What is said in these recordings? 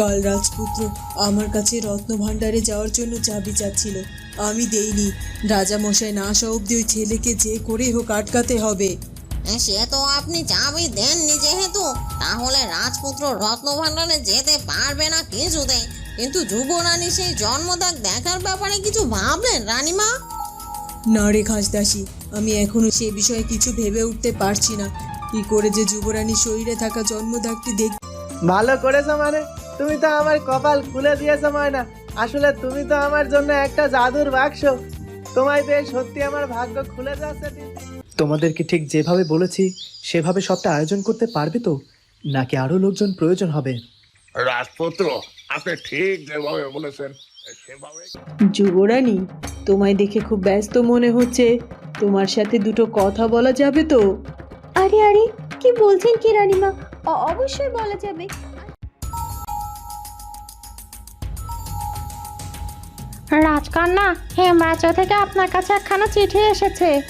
কাল রাজপুত্র আমার কাছে রত্নভাণ্ডারে যাওয়ার জন্য চাবি চাচ্ছিল। আমি দেইনি। রাজামশাই না আসা অব্দি ওই ছেলেকে যে করে হোক আটকাতে হবে। সে তো আপনি চাবি দেননি যেহেতু। তাহলে রাজপুত্র রত্নভাণ্ডারে যেতে পারবে না কিছুতেই কিন্তু যুবরানী সেই জন্মদাগ দেখার ব্যাপারে কিছু ভাবলেন রানীমা? না রে খাসদাসী আমি এখনও সে বিষয়ে কিছু ভেবে উঠতে পারছি না। কি করে যে যুবরানীর শরীরে থাকা জন্মদাগটি দেখ ভালো করেছ মানে? তুমি তো আমার কপাল খুলে দিয়েছ ময়না। আসলে তুমি তো আমার জন্য একটা জাদুর বাক্স। তোমায় পেয়ে সত্যি আমার ভাগ্য খুলে যাচ্ছে তোমাদেরকে ঠিক যেভাবে বলেছি সেভাবে সবটা আয়োজন করতে পারবে তো? নাকি আরও লোকজন প্রয়োজন হবে? রাজপুত্র আপনি ঠিক যেভাবে বলেছেন সেভাবে যুবরানী তোমায় দেখে খুব ব্যস্ত মনে হচ্ছে। তোমার সাথে দুটো কথা বলা যাবে তো? আরে আরে কি বলছেন কি রানীমা? অ- অবশ্যই বলা যাবে। রাজকন্যা হেমরাজ্য থেকে আপনার কাছে একখানা চিঠি এসেছে।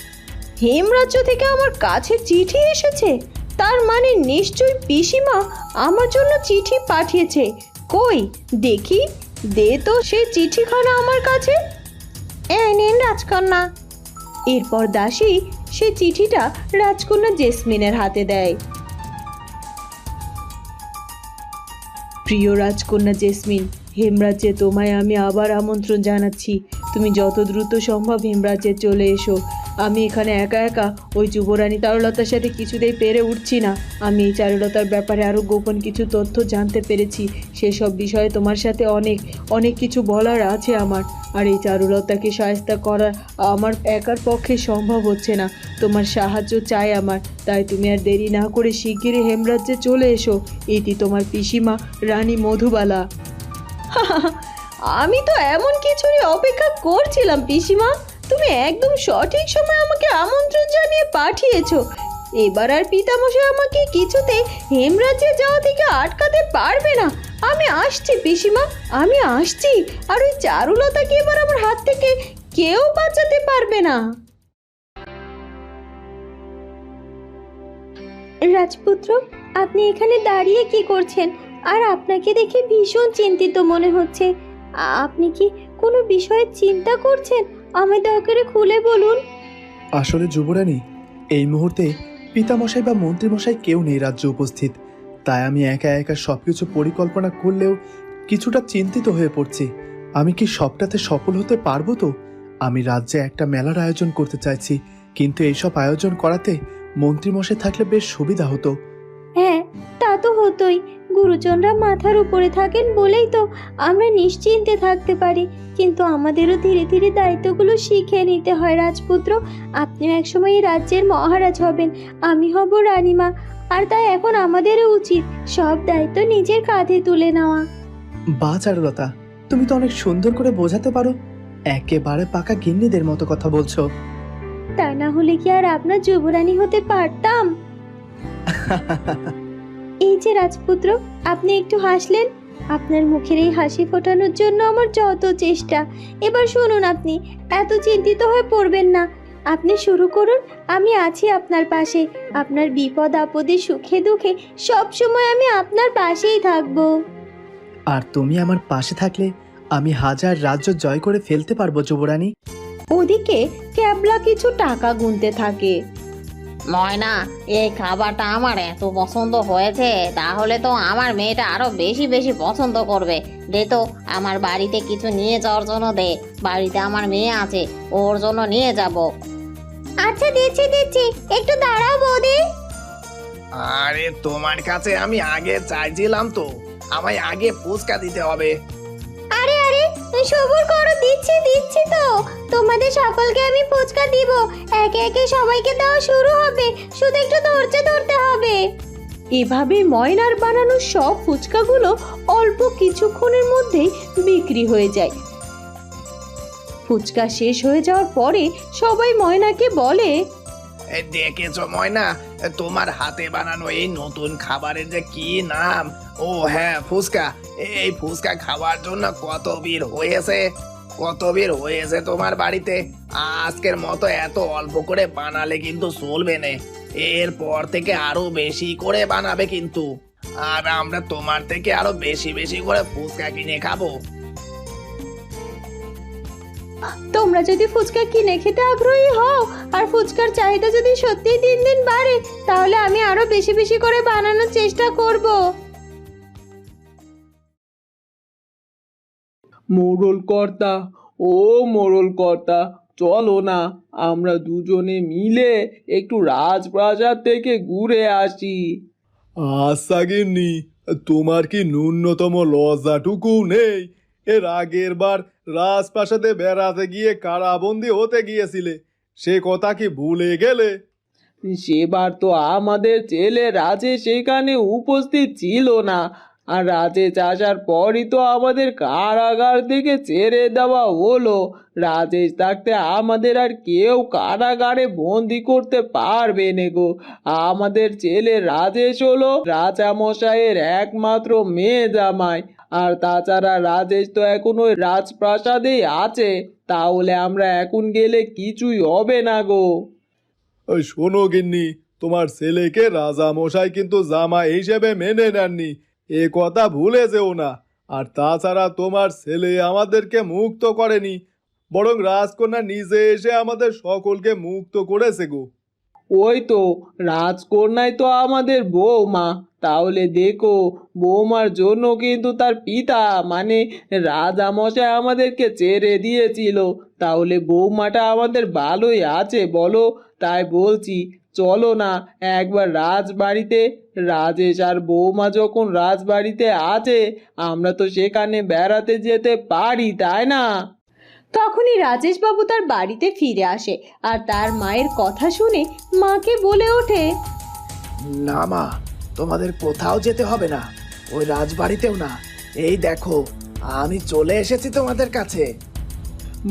হেমরাজ্য থেকে আমার কাছে চিঠি এসেছে? তার মানে নিশ্চয়ই পিসিমা আমার জন্য চিঠি পাঠিয়েছে। কই দেখি দে তো সেই চিঠিখানা আমার কাছে। এই নিন রাজকন্যা। এরপর দাসী সে চিঠিটা রাজকন্যা জেসমিনের হাতে দেয়। প্রিয় রাজকন্যা জেসমিন হেমরাজ্যে তোমায় আমি আবার আমন্ত্রণ জানাচ্ছি। তুমি যত দ্রুত সম্ভব হেমরাজ্যে চলে এসো। আমি এখানে একা একা ওই যুবরানী চারুলতার সাথে কিছুতেই পেরে উঠছি না। আমি এই চারুলতার ব্যাপারে আরও গোপন কিছু তথ্য জানতে পেরেছি। সেসব বিষয়ে তোমার সাথে অনেক অনেক কিছু বলার আছে আমার। আর এই চারুলতাকে সায়স্তা করা আমার একার পক্ষে সম্ভব হচ্ছে না। তোমার সাহায্য চাই আমার। তাই তুমি আর দেরি না করে শিগগিরই হেমরাজ্যে চলে এসো। এটি তোমার পিসিমা রানী মধুবালা। আমি তো এমন কিছুরই অপেক্ষা করছিলাম, পিসিমা। তুমি একদম সঠিক সময় আমাকে আমন্ত্রণ জানিয়ে পাঠিয়েছো। এবার আর পিতামশাই আমাকে কিছুতে হেমরাজ্যে যাওয়া থেকে আটকাতে পারবে না। আমি আসছি, পিসিমা, আমি আসছি। আর ওই চারুলতাকে এবার আমার হাত থেকে কেউ বাঁচাতে পারবে না। রাজপুত্র, আপনি এখানে দাঁড়িয়ে কি করছেন? আর আপনাকে দেখে ভীষণ চিন্তিত মনে হচ্ছে। আপনি কি কোনো বিষয়ে চিন্তা করছেন? আমায় দয়া করে খুলে বলুন। আসলে যুবরানী এই মুহূর্তে পিতামশাই বা মন্ত্রীমশাই কেউ নেই রাজ্যে উপস্থিত। তাই আমি একা একা সবকিছু পরিকল্পনা করলেও কিছুটা চিন্তিত হয়ে পড়ছি। আমি কি সবটাতে সফল হতে পারব তো? আমি রাজ্যে একটা মেলার আয়োজন করতে চাইছি কিন্তু এইসব আয়োজন করাতে মন্ত্রীমশাই থাকলে বেশ সুবিধা হতো। হ্যাঁ তা তো হতোই। গুরুজনরা মাথার উপরে থাকেন বলেই তো আমরা নিশ্চিন্তে থাকতে পারি। কিন্তু আমাদেরও ধীরে ধীরে দায়িত্বগুলো শিখে নিতে হয় রাজপুত্র। আপনিও একসময় এই রাজ্যের মহারাজ হবেন আমি হব রানীমা। আর তাই এখন আমাদেরও উচিত সব দায়িত্ব নিজের কাঁধে তুলে নেওয়া। বা চারুলতা তুমি তো অনেক সুন্দর করে বোঝাতে পারো। একেবারে পাকা গিন্নিদের মতো কথা বলছো। তা না হলে কি আর আপনার যুবরানী হতে পারতাম? এই যে রাজপুত্র আপনি একটু হাসলেন? আপনার মুখের এই হাসি ফোটানোর জন্য আমার যত চেষ্টা। এবার শুনুন আপনি এত চিন্তিত হয়ে পড়বেন না। আপনি শুরু করুন আমি আছি আপনার পাশে। আপনার বিপদ আপদে সুখে দুঃখে সব সময় আমি আপনার পাশেই থাকব। আর তুমি আমার পাশে থাকলে আমি হাজার রাজ্য জয় করে ফেলতে পারব যুবরানী। ওদিকে ক্যাবলা কিছু টাকা গুনতে থাকে। ময়না এই খাবারটা আমার এত পছন্দ হয়েছে তাহলে তো আমার মেয়েটা আরও বেশি বেশি পছন্দ করবে। দে তো আমার বাড়িতে কিছু নিয়ে যাওয়ার জন্য দে বাড়িতে আমার মেয়ে আছে ওর জন্য নিয়ে যাব। আচ্ছা দিচ্ছি দিচ্ছি একটু দাঁড়াও বৌদি। আরে তোমার কাছে আমি আগে চাইছিলাম তো আমায় আগে ফুচকা দিতে হবে। আরে আরে সবুর করো দিচ্ছি দিচ্ছি তো। তোমাদের সকলকে আমি ফুচকা দিব। একে একে সবাইকে দেওয়া শুরু হবে। শুধু একটু ধৈর্য ধরতে হবে। এভাবে ময়নার বানানো সব ফুচকাগুলো অল্প কিছুক্ষণের মধ্যেই বিক্রি হয়ে যায়। ফুচকা শেষ হয়ে যাওয়ার পরে সবাই ময়নাকে বলে এই দেখেছ ময়না? তোমার হাতে বানানো এই নতুন খাবারের যে কি নাম? ও হ্যাঁ ফুচকা। এই ফুচকা খাওয়ার জন্য কত ভিড় হয়েছে। কত ভিড় হয়েছে তোমার বাড়িতে? আজকের মতো এত অল্প করে বানালে কিন্তু চলবে না। এরপর থেকে আরও বেশি করে বানাবে কিন্তু। আর আমরা তোমার থেকে আরও বেশি বেশি করে ফুচকা কিনে খাব। তোমরা যদি ফুচকা কিনে খেতে আগ্রহী হও, আর ফুচকার চাহিদা যদি সত্যিই দিন দিন বাড়ে, তাহলে আমি আরও বেশি বেশি করে বানানোর চেষ্টা করব। মোড়ল কর্তা ও মোড়ল কর্তা চলো না আমরা দুজনে মিলে একটু রাজপ্রাসাদ থেকে ঘুরে আসি। আচ্ছা গিন্নি তোমার কি ন্যূনতম লজ্জাটুকু নেই? এর আগের বার রাজপ্রাসাদে বেড়াতে গিয়ে কারাবন্দি হতে গিয়েছিলে সে কথা কি ভুলে গেলে? সেবার তো আমাদের ছেলে রাজে সেখানে উপস্থিত ছিল না আর রাজেশ আসার পরই তো আমাদের কারাগার থেকে ছেড়ে দেওয়া হলো। রাজেশ থাকতে আমাদের আর কেউ কারাগারে বন্দি করতে পারবে না গো। আমাদের ছেলে রাজেশ হলো রাজামশাইয়ের একমাত্র মেয়ে জামাই। আর তাছাড়া রাজেশ তো এখন ওই রাজপ্রাসাদেই আছে। তাহলে আমরা এখন গেলে কিছুই হবে না গো। শোনো গিন্নি, তোমার ছেলেকে রাজা মশাই কিন্তু জামা হিসেবে মেনে নেননি। এ কথা ভুলে যেও না। আর তাছাড়া তোমার ছেলে আমাদেরকে মুক্ত করেনি, বরং রাজকন্যা নিজে এসে আমাদের সকলকে মুক্ত করেছে গো। ওই তো, রাজকন্যাই তো আমাদের বৌমা। তাহলে দেখো, বৌমার জন্য কিন্তু তার পিতা মানে রাজামশাই আমাদেরকে ছেড়ে দিয়েছিল। তাহলে বৌমাটা আমাদের ভালোই আছে, বলো। তাই বলছি চলো না একবার রাজবাড়িতে। রাজেশ আর বৌমা যখন রাজবাড়িতে আছে আমরা তো সেখানে বেড়াতে যেতে পারি তাই না? তখনই রাজেশবাবু তার বাড়িতে ফিরে আসে আর তার মায়ের কথা শুনে মাকে বলে ওঠে না মা তোমাদের কোথাও যেতে হবে না ওই রাজবাড়িতেও না। এই দেখো আমি চলে এসেছি তোমাদের কাছে।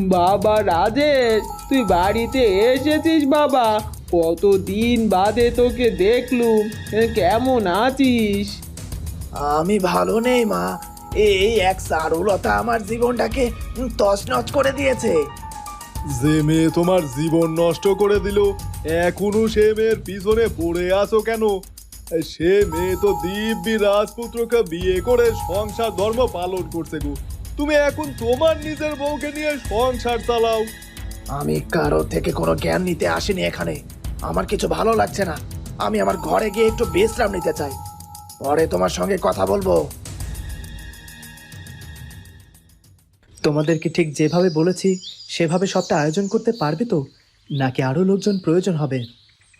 বাবা রাজেশ তুই বাড়িতে এসেছিস বাবা। কতদিন বাদে তোকে দেখলুম এ, কেমন আছিস? আমি ভালো নেই মা। এই এক চারুলতা আমার জীবনটাকে তছনছ করে দিয়েছে। যে মেয়ে তোমার জীবন নষ্ট করে দিল এখনও সে মেয়ের পিছনে পড়ে আছো কেন? সে মেয়ে তো দিব্যি রাজপুত্রকে বিয়ে করে সংসার ধর্ম পালন করছে গো। তুমি এখন তোমার নিজের বউকে নিয়ে সংসার চালাও। আমি কারোর থেকে কোনো জ্ঞান নিতে আসিনি এখানে। আমার কিছু ভালো লাগছে না। আমি আমার ঘরে গিয়ে একটু বিশ্রাম নিতে চাই। পরে তোমার সঙ্গে কথা বলব। তোমাদেরকে ঠিক যেভাবে বলেছি সেভাবে সবটা আয়োজন করতে পারবে তো? নাকি আরও লোকজন প্রয়োজন হবে?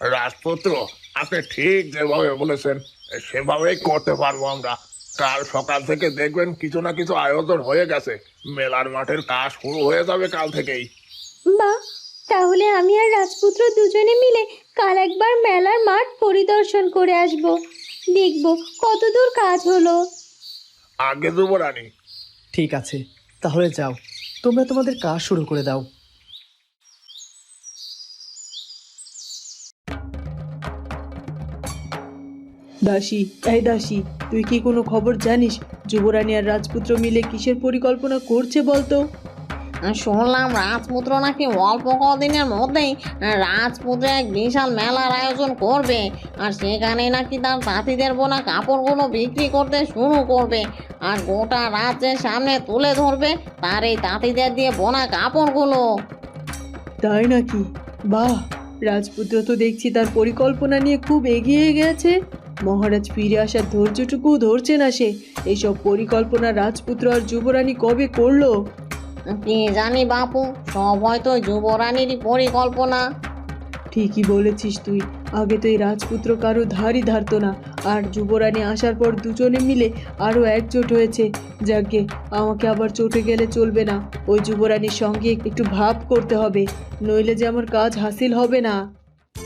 রাজপুত্র আপনি ঠিক যেভাবে বলেছেন সেভাবেই করতে পারব আমরা। কাল সকাল থেকে দেখবেন কিছু না কিছু আয়োজন হয়ে গেছে। মেলার মাঠের কাজ শুরু হয়ে যাবে কাল থেকেই। বা তাহলে আমি আর রাজপুত্র দুজনে মিলে কাল একবার মেলার মাঠ পরিদর্শন করে আসব। দেখব কতদূর কাজ হলো। আগে যুবরানী ঠিক আছে তাহলে যাও। তোমরা তোমাদের কাজ শুরু করে দাও। দাসী এই দাসী তুই কি কোনো খবর জানিস? যুবরানী আর রাজপুত্র মিলে কিসের পরিকল্পনা করছে বলতো? শুনলাম রাজপুত্র নাকি অল্প কদিনের মধ্যেই রাজপুত্র এক বিশাল মেলার আয়োজন করবে। আর সেখানে নাকি তার তাঁতিদের বোনা কাপড়গুলো বিক্রি করতে শুরু করবে। আর গোটা রাজ্যের সামনে তুলে ধরবে তার এই তাঁতিদের দিয়ে বোনা কাপড়গুলো। তাই নাকি? বাহ, রাজপুত্র তো দেখছি তার পরিকল্পনা নিয়ে খুব এগিয়ে গেছে। মহারাজ ফিরে আসার ধৈর্যটুকুও ধরছে না সে। এইসব পরিকল্পনা রাজপুত্র আর যুবরানী কবে করল? কি জানি বাপু সব হয়তো যুবরানীরই পরিকল্পনা। ঠিকই বলেছিস তুই। আগে তো এই রাজপুত্র কারও ধারই ধারতো না। আর যুবরানী আসার পর দুজনে মিলে আরও একজোট হয়েছে। যাকে আমাকে আবার চটে গেলে চলবে না। ওই যুবরানীর সঙ্গে একটু ভাব করতে হবে। নইলে যে আমার কাজ হাসিল হবে না।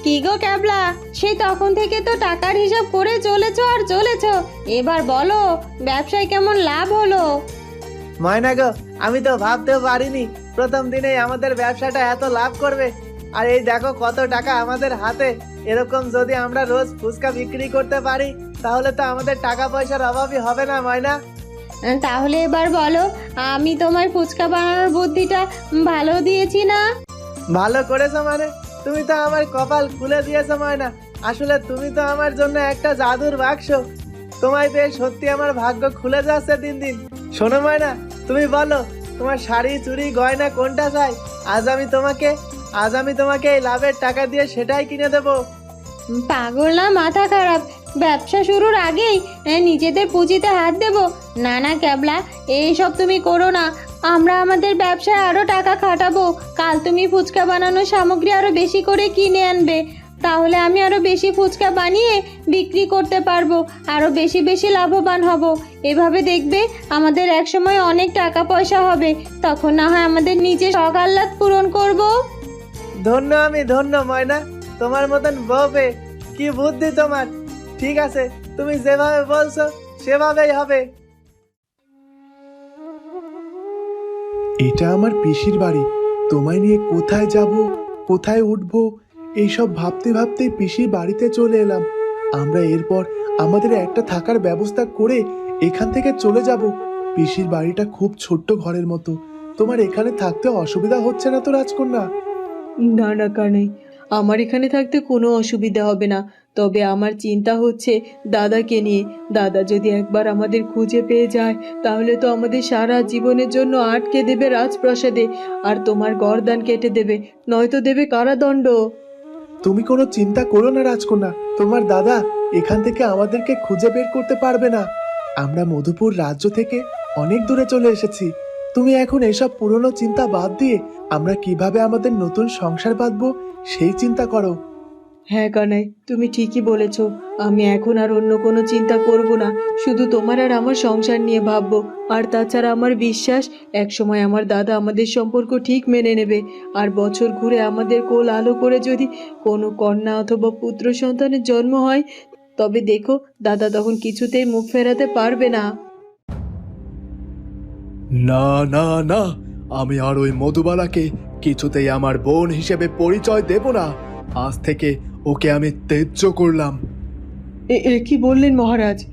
কি গো ক্যাবলা সেই তখন থেকে তো টাকার হিসাব করে চলেছ আর চলেছ। এবার বলো ব্যবসায় কেমন লাভ হলো? ময়না গো আমি তো ভাবতেও পারিনি প্রথম দিনেই আমাদের ব্যবসাটা এত লাভ করবে। আর এই দেখো কত টাকা আমাদের হাতে। এরকম যদি আমরা রোজ ফুচকা বিক্রি করতে পারি তাহলে তো আমাদের টাকা পয়সার অভাবই হবে না ময়না। তাহলে এবার বলো আমি তোমার ফুচকা বানানোর বুদ্ধিটা ভালো দিয়েছি না? ভালো করেছ মানে? তুমি তো আমার কপাল খুলে দিয়েছ ময়না। আসলে তুমি তো আমার জন্য একটা জাদুর বাক্স। তোমায় পেয়ে সত্যি আমার ভাগ্য খুলে যাচ্ছে দিন দিন। শোনো ময়না তুমি বলো, তোমার শাড়ি, চুড়ি, গয়না কোনটা চাই? আজ আমি তোমাকে, আজ আমি তোমাকে এই লাভের টাকা দিয়ে সেটাই কিনে দেবো। পাগল না, মাথা খারাপ। ব্যবসা শুরুর আগেই নিজেদের পুঁজিতে হাত দেব। না না, ক্যাবলা, এইসব তুমি করো না। আমরা আমাদের ব্যবসায় আরও টাকা খাটাবো। কাল তুমি ফুচকা বানানোর সামগ্রী আরও বেশি করে কিনে আনবে। তাহলে আমি আরও বেশি ফুচকা বানিয়ে বিক্রি করতে পারব আরও বেশি বেশি লাভবান হব। এভাবে দেখবে আমাদের একসময় অনেক টাকা পয়সা হবে তখন না হয় আমাদের নিজের শখ আহ্লাদ পূরণ করব। ধন্য আমি ধন্য ময়না। তোমার মতন পেয়ে কি বুদ্ধি তোমার। ঠিক আছে তুমি যেভাবে বলছো সেভাবেই হবে। এটা আমার পিসির বাড়ি। তোমায় নিয়ে কোথায় যাব কোথায় উঠবো এইসব ভাবতে ভাবতে পিসির বাড়িতে চলে এলাম। আমরা এরপর আমাদের একটা থাকার ব্যবস্থা করে এখান থেকে চলে যাব। পিসির বাড়িটা খুব ছোট্ট ঘরের মতো। তোমার এখানে থাকতে অসুবিধা হচ্ছে না তো, রাজকন্যা? না না কানাই আমার এখানে থাকতে কোনো অসুবিধা হবে না। তবে আমার চিন্তা হচ্ছে দাদাকে নিয়ে। দাদা যদি একবার আমাদের খুঁজে পেয়ে যায়, তাহলে তো আমাদের সারা জীবনের জন্য আটকে দেবে রাজপ্রাসাদে। আর তোমার গরদান কেটে দেবে, নয়তো দেবে কারাদণ্ড। তুমি কোনো চিন্তা করো না, রাজকন্যা। তোমার দাদা এখান থেকে আমাদেরকে খুঁজে বের করতে পারবে না। আমরা মধুপুর রাজ্য থেকে অনেক দূরে চলে এসেছি। তুমি এখন এসব পুরনো চিন্তা বাদ দিয়ে আমরা কীভাবে আমাদের নতুন সংসার বাঁধবো, সেই চিন্তা করো। হ্যাঁ কানাই, তুমি ঠিকই বলেছ। আমি এখন আর অন্য কোনো চিন্তা করব না। শুধু তোমার আর আমার সংসার নিয়ে ভাববো। আর তাছাড়া আমার বিশ্বাস, একসময় আমার দাদা আমাদের সম্পর্ক ঠিক মেনে নেবে। আর বছর ঘুরে আমাদের কোল আলো করে যদি কোনো কন্যা অথবা পুত্র সন্তানের জন্ম হয়, তবে দেখো, দাদা তখন কিছুতেই মুখ ফেরাতে পারবে না। না না না, আমি আর ওই মধুবালাকে কিছুতেই আমার বোন হিসেবে পরিচয় দেব না। আজ থেকে ওকে আমি তেজ্য করলাম। এ কি বললেন মহারাজ?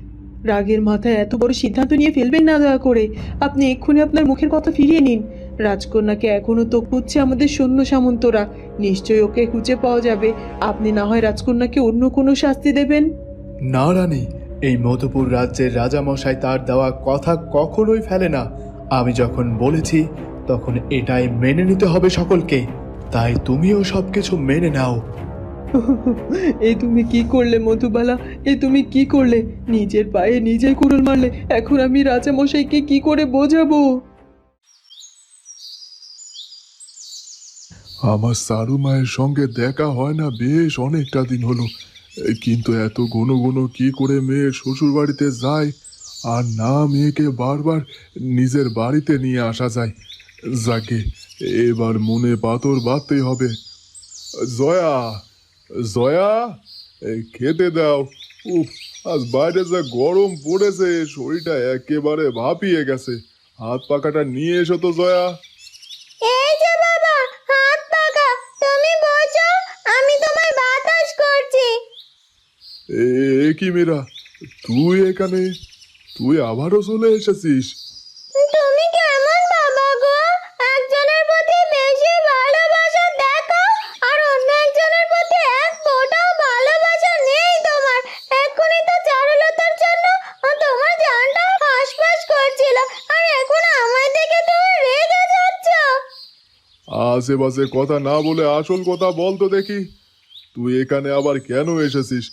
রাগের মাথায় এত বড় সিদ্ধান্ত নিয়ে ফেলবেন না দয়া করে। আপনি এক্ষুনি আপনার মুখের কথা ফিরিয়ে নিন। রাজকন্যাকে এখনও তো খুঁজছে আমাদের সৈন্য সামন্তরা। নিশ্চয়ই ওকে খুঁজে পাওয়া যাবে। আপনি না হয় রাজকন্যাকে অন্য কোনো শাস্তি দেবেন? না রানী। এই মধুপুর রাজ্যের রাজামশাই তার দেওয়া কথা কখনোই ফেলে না। আমি যখন বলেছি তখন এটাই মেনে নিতে হবে সকলকে। তাই তুমিও সবকিছু মেনে নাও। এই তুমি কি করলে, মধুবালা? এ তুমি কি করলে? নিজের পায়ে নিজে কুড়ুল মারলে এখন আমি রাজা মশাইকে কি করে বোঝাবো? আমার সারু মায়ের সঙ্গে দেখা হয় না, বেশ অনেকটা দিন হলো। কিন্তু এত ঘন ঘন কি করে মেয়ে শ্বশুর বাড়িতে যায়? আর না মেয়েকে বারবার নিজের বাড়িতে নিয়ে আসা যায়। যাকে এবার মনে পাথর বাঁধতেই হবে। জয়া! জয়া এই খেতে দাও। উফ আজ বাইরে যা গরম পড়েছে শরীরটা একেবারে ভাপিয়ে গেছে। হাত পাখাটা নিয়ে এসো তো জয়া। এই যে বাবা হাত পাকা তুমি বসো আমি তোমায় বাতাস করছি। এ এ কি মেয়েরা তুই এখানে তুই আবারও চলে এসেছিস তুমি কেমন বাবা গো একজনের প্রতি বেশি ভালোবাসা দেখো আর অন্য একজনের প্রতি এক ফোঁটাও ভালোবাসা নেই তোমার এক্ষুনি তো চারুলতার জন্য তোমার জানটা হাসপাস করছিল আর এখন আমায় দেখে তুমি রেগে যাচ্ছ আশেপাশে কথা না বলে আসল কথা বল তো দেখি। তুই এখানে আবার কেন এসেছিস?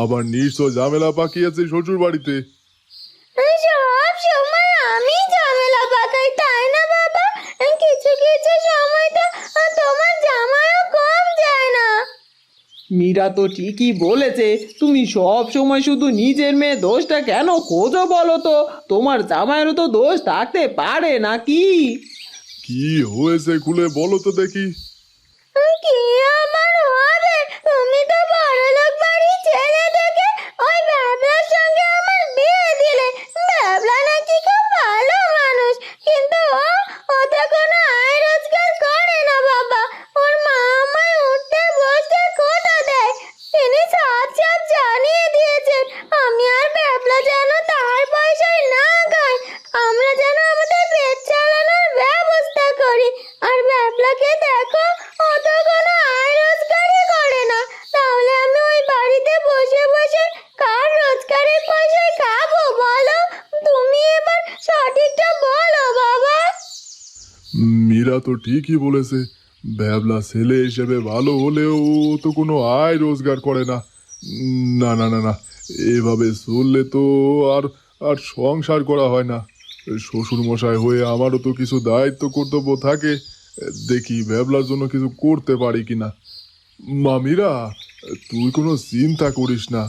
আবার নিশ্চয় ঝামেলা পাকিয়েছিস শ্বশুর বাড়িতে সব সময় আমি ঝামেলা পাকাই তাই না বাবা? কিছু কিছু সময় তো তোমার জামাইও কম যায় না। মীরা তো ঠিকই বলেছে তুমি সব সময় শুধু নিজের মেয়ে দোষটা কেন খোঁজো বলো তো? তোমার জামাইয়েরও তো দোষ থাকতে পারে নাকি? কি হয়েছে খুলে বলো তো দেখি। কি আমার হবে? তুমি তো বড়লোক বাড়ি ছেলে দেখে ওই ব্যাবলার সঙ্গে আমার বিয়ে দিলে। ব্যাবলা নাকি খুব ভালো মানুষ কিন্তু ও ও তো কোনো আয় রোজগার করে না বাবা ওর মা আমায় উঠতে বসতে খোটা দেয় তিনি সাপ সাপ জানিয়ে দিয়েছেন আমি আর ব্যাবলা যেন তার পয়সায় না খাই আমরা যেন আমাদের পেট চালানোর ব্যবস্থা করি আর ব্যাবলাকে দেখো ও তো কোনো আয় রোজগারই করে না তাহলে আমি ওই বাড়িতে বসে বসে কার রোজগারের পয়সায় মীরা তো ঠিকই বলেছে। ব্যাবলা ছেলে হিসেবে ভালো হলেও তো কোনো আয় রোজগার করে না। না না না না, এভাবে চললে তো আর আর সংসার করা হয় না। শ্বশুর মশাই হয়ে আমারও তো কিছু দায়িত্ব কর্তব্য থাকে। দেখি ব্যাবলার জন্য কিছু করতে পারি কি না মামিরা, তুই কোনো চিন্তা করিস না।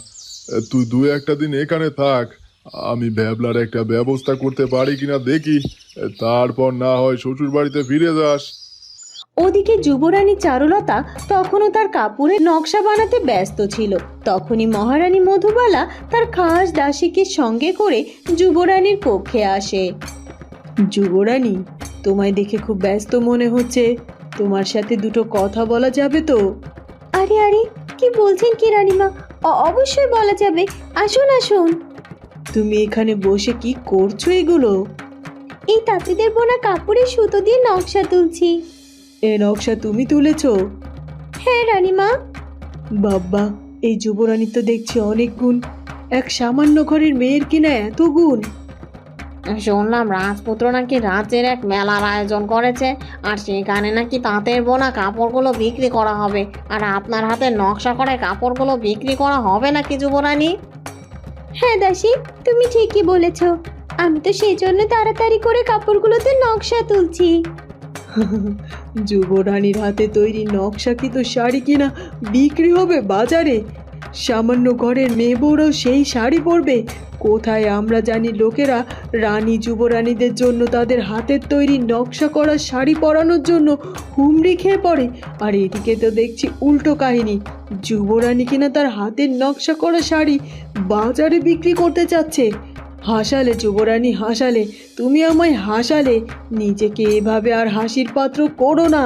তুই দু একটা দিন এখানে থাক। আমি ব্যাবলার একটা ব্যবস্থা করতে পারি কিনা দেখি। তারপর না হয় শ্বশুর বাড়িতে ফিরে যাস। ওদিকে যুবরানী চারুলতা তখনও তার কাপড়ের নকশা বানাতে ব্যস্ত ছিল। তখনই মহারানী মধুবালা তার খাস দাসীকে সঙ্গে করে যুবরানীর কক্ষে আসে। যুবরানী তোমায় দেখে খুব ব্যস্ত মনে হচ্ছে। তোমার সাথে দুটো কথা বলা যাবে তো? আরে আরে কি বলছেন কি রানীমা? অ- অবশ্যই বলা যাবে। আসুন আসুন। তুমি এখানে বসে কি করছ এগুলো? এই তাঁতিদের বোনা কাপড়ের সুতো দিয়ে নকশা তুলছি। এ নকশা তুমি তুলেছ? হ্যাঁ রানীমা। বাব্বা এই যুবরানী তো দেখছি অনেক গুণ। এক সামান্য ঘরের মেয়ের কিনা এত গুণ। শুনলাম রাজপুত্র নাকি রাজ্যের এক মেলার আয়োজন করেছে আর সেখানে নাকি তাঁতের বোনা কাপড়গুলো বিক্রি করা হবে আর আপনার হাতে নকশা করে কাপড়গুলো বিক্রি করা হবে নাকি যুবরানী? হ্যাঁ দাসি, তুমি ঠিকই বলেছ। আমি তো সেই জন্য তাড়াতাড়ি করে কাপড়গুলোতে নকশা তুলছি। যুবরানীর হাতে তৈরি নকশাকৃত শাড়ি কিনা? বিক্রি হবে বাজারে। সামান্য ঘরের মেয়ে বউরাও সেই শাড়ি পরবে। কোথায় আমরা জানি লোকেরা রানী যুবরানীদের জন্য তাদের হাতের তৈরি নকশা করা শাড়ি পরানোর জন্য হুমড়ি খেয়ে পড়ে। আর এদিকে তো দেখছি উল্টো কাহিনী। যুবরানী কিনা তার হাতের নকশা করা শাড়ি বাজারে বিক্রি করতে চাচ্ছে। হাসালে যুবরানী, হাসালে, তুমি আমায় হাসালে। নিজেকে এভাবে আর হাসির পাত্র করো না।